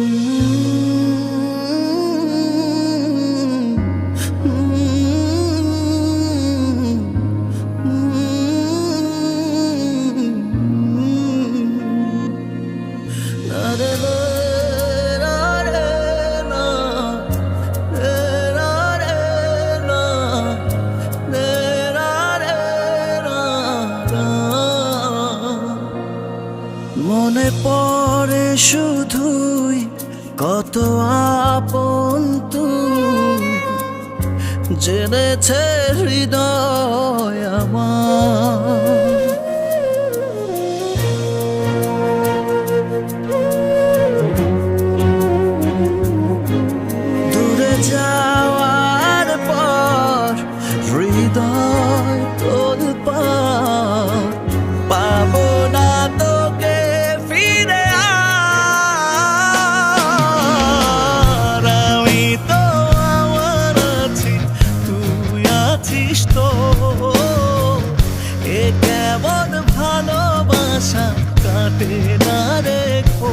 Mm-hmm. শুধুই কত আপন তুই। জেনেছে হৃদয় আমার। এ কেমন ভালোবাসা কাটে না রেখো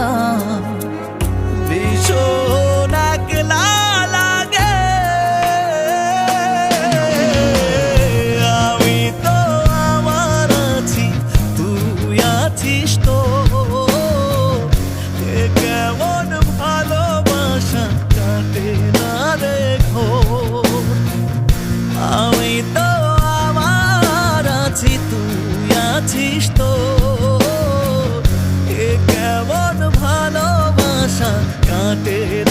এ কেমন ভালোবাসা কাটে